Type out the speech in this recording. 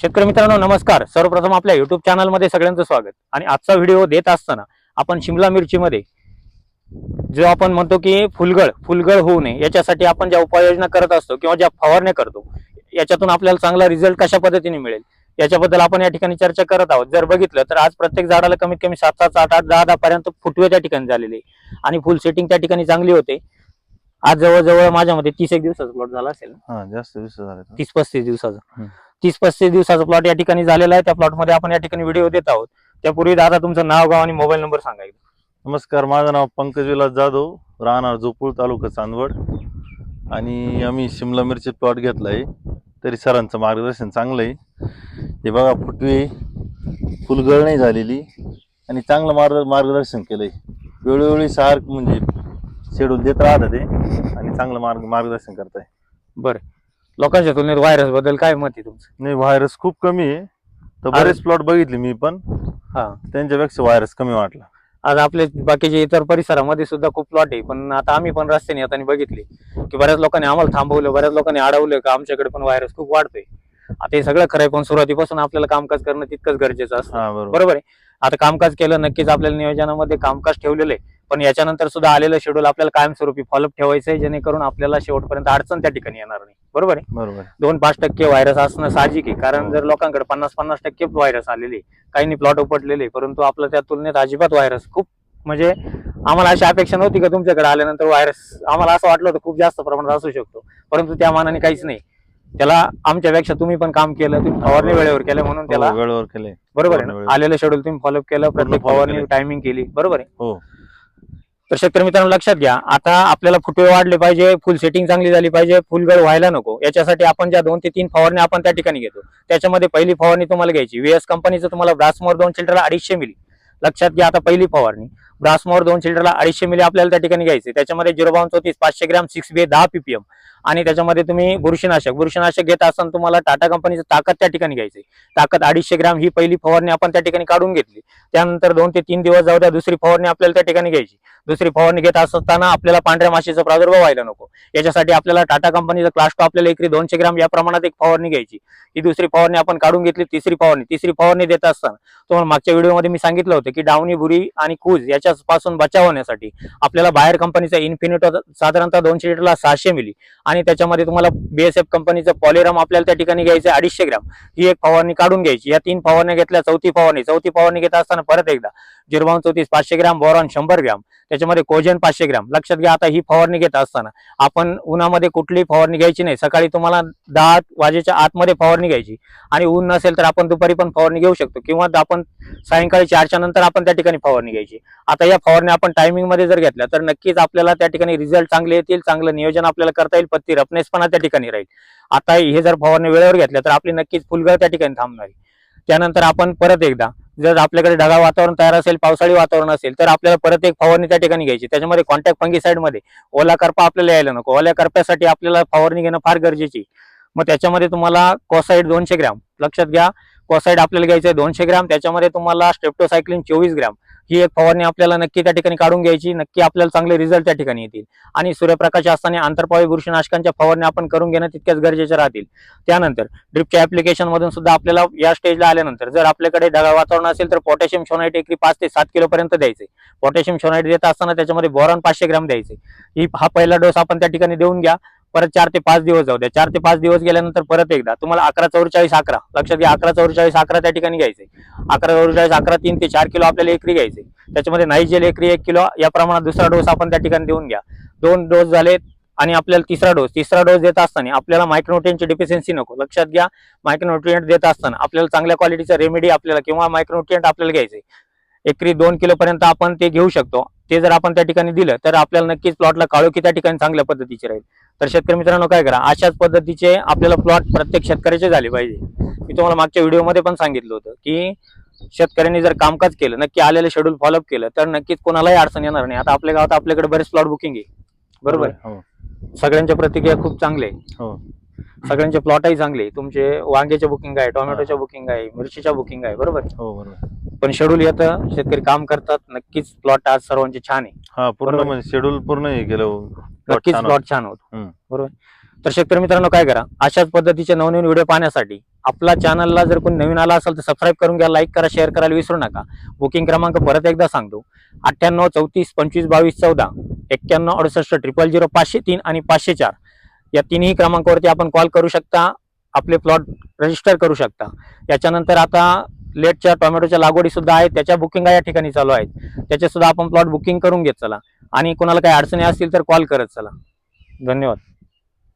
शेतकरी मित्रांनो नमस्कार. सर्वप्रथम आपल्या युट्यूब चॅनलमध्ये सगळ्यांचं स्वागत. आणि आजचा व्हिडिओ देत असताना आपण शिमला मिरचीमध्ये जो आपण म्हणतो की फुलगळ फुलगळ होऊ नये याच्यासाठी आपण ज्या उपाययोजना करत असतो किंवा ज्या फवारण्या करतो याच्यातून आपल्याला चांगला रिझल्ट कशा पद्धतीने मिळेल? याच्याबद्दल आपण या ठिकाणी चर्चा करत आहोत. जर बघितलं तर आज प्रत्येक झाडाला कमीत कमी सात सात आठ आठ दहा दहा पर्यंत फुटवे त्या ठिकाणी झालेले. आणि फुल सेटिंग त्या ठिकाणी चांगली होते. आज जवळजवळ माझ्या मते तीस एक दिवसाचा प्लॉट झाला असेल हा जास्त दिवस झाले. तीस पस्तीस दिवसाचा. तीस पस्तीस दिवसाचा प्लॉट या ठिकाणी झालेला आहे. त्या प्लॉटमध्ये आपण या ठिकाणी व्हिडिओ देत आहोत. त्यापूर्वी दादा तुमचं नाव गाव आणि मोबाईल नंबर सांगायचं नमस्कार माझं नाव पंकज विलास जाधव राहणार जोपूर तालुका चांदवड. आणि आम्ही शिमला मिरची प्लॉट घेतला आहे तरी सरांचं मार्गदर्शन चांगलं आहे हे बघा फुटवे फुलगळ नाही झालेली. आणि चांगलं मार्ग मार्गदर्शन केलंय. वेळोवेळी सार म्हणजे शेड्यूल देत राहतं ते. आणि चांगलं मार्ग मार्गदर्शन करताय. बरं. लोकांच्या तुलनेत व्हायरसबद्दल काय मत आहे तुमचं? नाही व्हायरस खूप कमी आहे. तर अरे. बरेच प्लॉट बघितले मी पण. हा. त्यांच्यापेक्षा व्हायरस कमी वाटला. आज आपले बाकीचे इतर परिसरामध्ये सुद्धा खूप प्लॉट आहे. पण आता आम्ही पण रस्त्याने येताना बघितले की बऱ्याच लोकांनी आम्हाला थांबवलं बऱ्याच लोकांनी अडवलं का आमच्याकडे पण व्हायरस खूप वाढतोय. आता हे सगळं खरंय पण सुरुवातीपासून आपल्याला कामकाज करणं तितकंच गरजेचं असतं. हा बरोबर. बरोबर आहे? आता कामकाज केलं नक्कीच आपल्याला नियोजनामध्ये कामकाज ठेवलेलं आहे. पण याच्यानंतर सुद्धा आलेलं शेड्यूल आपल्याला कायमस्वरूपी फॉलोअप ठेवायचं आहे जेणेकरून आपल्याला शेवटपर्यंत अडचण त्या ठिकाणी येणार नाही. बरोबर आहे? बरोबर दोन पाच टक्के व्हायरस असणं साहजिक आहे कारण हो. जर लोकांकडे पन्नास पन्नास टक्के व्हायरस आलेले काहींनी प्लॉट उपटलेले परंतु आपलं त्या तुलनेत अजिबात व्हायरस खूप म्हणजे आम्हाला अशी अपेक्षा नव्हती का तुमच्याकडे आल्यानंतर व्हायरस आम्हाला असं वाटलं होतं खूप जास्त प्रमाणात असू शकतो. परंतु त्या मानाने काहीच नाही. त्याला आमच्यापेक्षा तुम्ही पण काम केलं तुम्ही फवारणी वेळेवर केलं म्हणून त्याला हो, वेळेवर केले. बरोबर आहे ना. आलेलं शेड्यूल तुम्ही फॉलोअप केलं प्रत्येक फवारणी. टायमिंग केली बरोबर आहे? हो. तर शेतकरी मित्रांनो लक्षात घ्या आता आपल्याला फुटवे वाढले पाहिजे फुल सेटिंग चांगली झाली पाहिजे फुलगळ व्हायला नको. याच्यासाठी आपण ज्या दोन ते तीन फवारणी आपण त्या ठिकाणी घेतो. त्याच्यामध्ये पहिली फवारणी तुम्हाला घ्यायची. व्हीएस कंपनीचं तुम्हाला ब्रासमोर दोन चिल्ड्रला अडीचशे मिली लक्षात घ्या आता पहिली फवारणी. ब्रासमोर दोन चिल्ड्रला अडीचशे मिली आपल्याला त्या ठिकाणी घ्यायचे. त्याच्यामध्ये झिरो बावन चौतीस पाचशे ग्रॅम सिक्स बी दहा पीपीएम आणि त्याच्यामध्ये तुम्ही बुरशीनाशक बुरशीनाशक घेत असताना तुम्हाला टाटा कंपनीचं ताकद त्या ठिकाणी घ्यायची. ताकद अडीचशे ग्रॅम ही पहिली फवारणी आपण त्या ठिकाणी काढून घेतली. त्यानंतर दोन ते तीन दिवस जाऊ द्या दुसरी फवारणी आपल्याला त्या ठिकाणी घ्यायची. दुसरी फवारणी घेत असताना आपल्याला पांढऱ्या माशीचा प्रादुर्भाव व्हायला नको. याच्यासाठी आपल्याला टाटा कंपनीचं क्लास्टो आपल्याला एकरी दोनशे ग्रॅम या प्रमाणात एक फवारणी घ्यायची. ही दुसरी फवारणी आपण काढून घेतली तिसरी फवारणी. तिसरी फवारणी देत असताना तुम्हाला मागच्या व्हिडिओमध्ये मी सांगितलं होतं की डावणी बुरी आणि कूज याच्यापासून बचाव होण्यासाठी. आपल्याला बाहेर कंपनीचा इन्फिनिटो साधारणतः दोनशे लिटरला सहाशे मिली. आणि त्याच्यामध्ये तुम्हाला बीएसएफ कंपनीचं पॉलिरम आपल्याला त्या ठिकाणी घ्यायचं अडीचशे ग्रॅम. ही एक फवारणी काढून घ्यायची. या तीन फवारण्या घेतल्या चौथी फवारणी. चौथी फवारणी घेत असताना परत एकदा. जिरबावन चौतीस पाचशे ग्रॅम बोरॉन शंभर ग्रॅम त्याच्यामध्ये कोजन पाचशे ग्रॅम. लक्षात घ्या आता ही फवारणी घेत असताना आपण उन्हामध्ये कुठलीही फवारणी घ्यायची नाही. सकाळी तुम्हाला दहा वाजेच्या आतमध्ये फवारणी घ्यायची आणि ऊन नसेल तर आपण दुपारी पण फवारणी घेऊ शकतो किंवा आपण सायंकाळी चारच्या नंतर आपण त्या ठिकाणी फवारणी घ्यायची. आता या फवारणी आपण टायमिंगमध्ये जर घेतल्या तर नक्कीच आपल्याला त्या ठिकाणी रिझल्ट चांगले येतील चांगलं नियोजन आपल्याला करता येईल पत्ती रफनेसपणा त्या ठिकाणी राहील. आता हे जर फवारणी वेळेवर घेतल्या तर आपली नक्कीच फुलगळ त्या ठिकाणी थांबणार. त्यानंतर आपण परत एकदा जर आपल्याकडे ढगाळ वातावरण तयार असेल पावसाळी वातावरण असेल तर आपल्याला परत एक फवारणी त्या ठिकाणी घ्यायची. त्याच्यामध्ये कॉन्टॅक्ट फंगीसाईडमध्ये ओला करपा आपल्याला यायला नको. ओल्या करप्यासाठी आपल्याला फवारणी घेणं फार गरजेची मग त्याच्यामध्ये तुम्हाला कोसाईड दोनशे ग्रॅम. लक्षात घ्या कॉसाईड आपल्याला घ्यायचं आहे दोनशे ग्रॅम. त्याच्यामध्ये तुम्हाला स्ट्रेप्टोसायक्लिन चोवीस ग्रॅम. ही एक फवारणी आपल्याला नक्की त्या ठिकाणी काढून घ्यायची नक्की आपल्याला चांगले रिझल्ट त्या ठिकाणी येतील. आणि सूर्यप्रकाश असताना आंतरपावी बुरशीनाशकांच्या फवारणी आपण करून घेणं तितक्याच गरजेच्या राहतील. त्यानंतर ड्रिपच्या ऍप्लिकेशन मधून सुद्धा आपल्याला या स्टेजला आल्यानंतर जर आपल्याकडे ढगाळ वातावरण असेल तर पोटॅशियम शोनाईट एकरी पाच ते सात किलोपर्यंत द्यायचे. पोटॅशियम शोनाईट देत असताना त्याच्यामध्ये बोरॉन पाचशे ग्रॅम द्यायचे. ही हा पहिला डोस आपण त्या ठिकाणी देऊन घ्या. परत चार ते पाच दिवस जाऊ द्या. चार ते पाच दिवस गेल्यानंतर परत एकदा. तुम्हाला अकरा चौवेचाळीस अकरा. लक्षात घ्या अकरा चौवेचाळीस अकरा त्या ठिकाणी घ्यायचे. अकरा चौवेचाळीस अकरा तीन ते चार किलो आपल्याला एकरी घ्यायचे. त्याच्यामध्ये नाईजेल एकरी एक किलो. या प्रमाणात दुसरा डोस आपण त्या ठिकाणी देऊन घ्या. दोन डोस झाले आणि आपल्याला तिसरा डोस. तिसरा डोस देत असताना आपल्याला मायक्रोन्युट्रियनची डिफिशियन्सी नको. लक्षात घ्या मायक्रोन्युट्रियंट देत असताना आपल्याला चांगल्या क्वालिटीचा रेमेडी आपल्याला किंवा मायक्रोन्युट्रियंट आपल्याला घ्यायचे. एकरी दोन किलोपर्यंत आपण ते घेऊ शकतो. ते जर आपण त्या ठिकाणी दिलं तर आपल्याला नक्कीच प्लॉटला काळोखी त्या ठिकाणी चांगल्या पद्धतीची राहील. तर शेतकरी मित्रांनो काय करा अशाच पद्धतीचे आपल्याला प्लॉट प्रत्येक शेतकऱ्याचे झाले पाहिजे. मी तुम्हाला मागच्या व्हिडिओमध्ये पण सांगितलं होतं की शेतकऱ्यांनी जर कामकाज केलं नक्की आलेलं शेड्यूल फॉलोअप केलं तर नक्कीच कोणालाही अडचण येणार नाही. आता आपल्या गावात आपल्याकडे बरेच प्लॉट बुकिंग आहे. बरोबर? आहे? हो. सगळ्यांच्या प्रतिक्रिया खूप चांगल्या आहे. हो. सगळ्यांचे प्लॉटही चांगले आहे. तुमचे वांग्याचे बुकिंग आहे टोमॅटोच्या बुकिंग आहे मिरचीच्या बुकिंग आहे. बरोबर? आहे? हो बरोबर. पण शेड्यूल येतं शेतकरी काम करतात नक्कीच प्लॉट आज सर्वांचे छान आहे. हा पूर्ण बरोबर. म्हणजे शेड्यूल पूर्ण हे केलं plot नक्कीच छान प्लॉट छान होतो. हम्म. बरोबर? तर शेतकरी मित्रांनो काय करा? अशाच पद्धतीचे नवनवीन व्हिडिओ पाहण्यासाठी आपला चॅनलला जर कोणी नवीन आला असेल तर सबस्क्राईब करून घ्या लाईक करा शेअर करायला विसरू नका. बुकिंग क्रमांक परत एकदा सांगतो. अठ्ठ्याण्णव चौतीस पंचवीस बावीस चौदा एक्क्याण्णव अडुसष्ट ट्रिपल झिरो पाचशे तीन आणि पाचशे चार. या तिन्ही क्रमांकावरती आपण कॉल करू शकता आपले प्लॉट रजिस्टर करू शकता. याच्यानंतर आता लेटच्या टोमॅटोच्या लागवडी सुद्धा आहेत. त्याच्या बुकिंग या ठिकाणी चालू आहेत. त्याचे सुद्धा आपण प्लॉट बुकिंग करून घेत चला. आणि कोणाला काही अडचणी असतील तर कॉल करत चला. धन्यवाद.